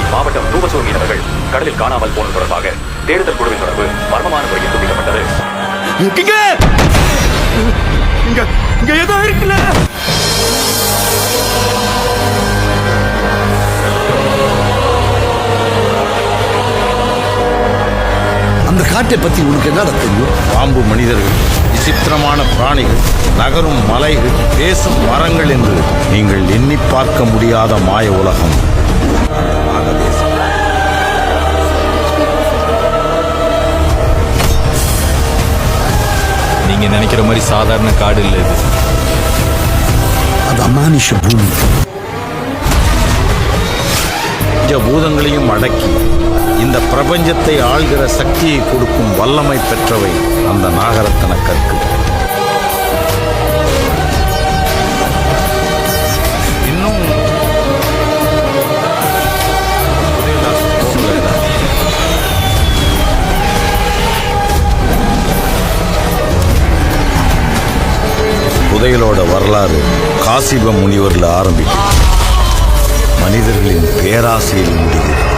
மாவட்டம் தூபசூர் மீனவர்கள் கடலில் காணாமல் போனது தொடர்பாக தேடுதல் குழுவின் தொடர்பு மர்மமான முறையில் துண்டிக்கப்பட்டது. ஏதோ இருக்குல்ல? அந்த காட்டை பத்தி உனக்கு என்னடா தெரியும்? பாம்பு மனிதர்கள் விசித்திரமான பிராணிகள் நகரும் மலைகள் பேசும் மரங்கள் என்று நீங்கள் எண்ணி பார்க்க முடியாத மாய உலகம். நீங்க நினைக்கிற மாதிரி சாதாரண காடு இல்லை இது. அது அமானுஷ பூமி. பூதங்களையும் அடக்கி இந்த பிரபஞ்சத்தை ஆள்கிற சக்தியை கொடுக்கும் வல்லமை பெற்றவை அந்த நாகரத்தன கற்கள். புதையலோட வரலாறு காசிப முனிவரில் ஆரம்பிக்கும். மனிதர்களின் பேராசையில் முடிகிறது.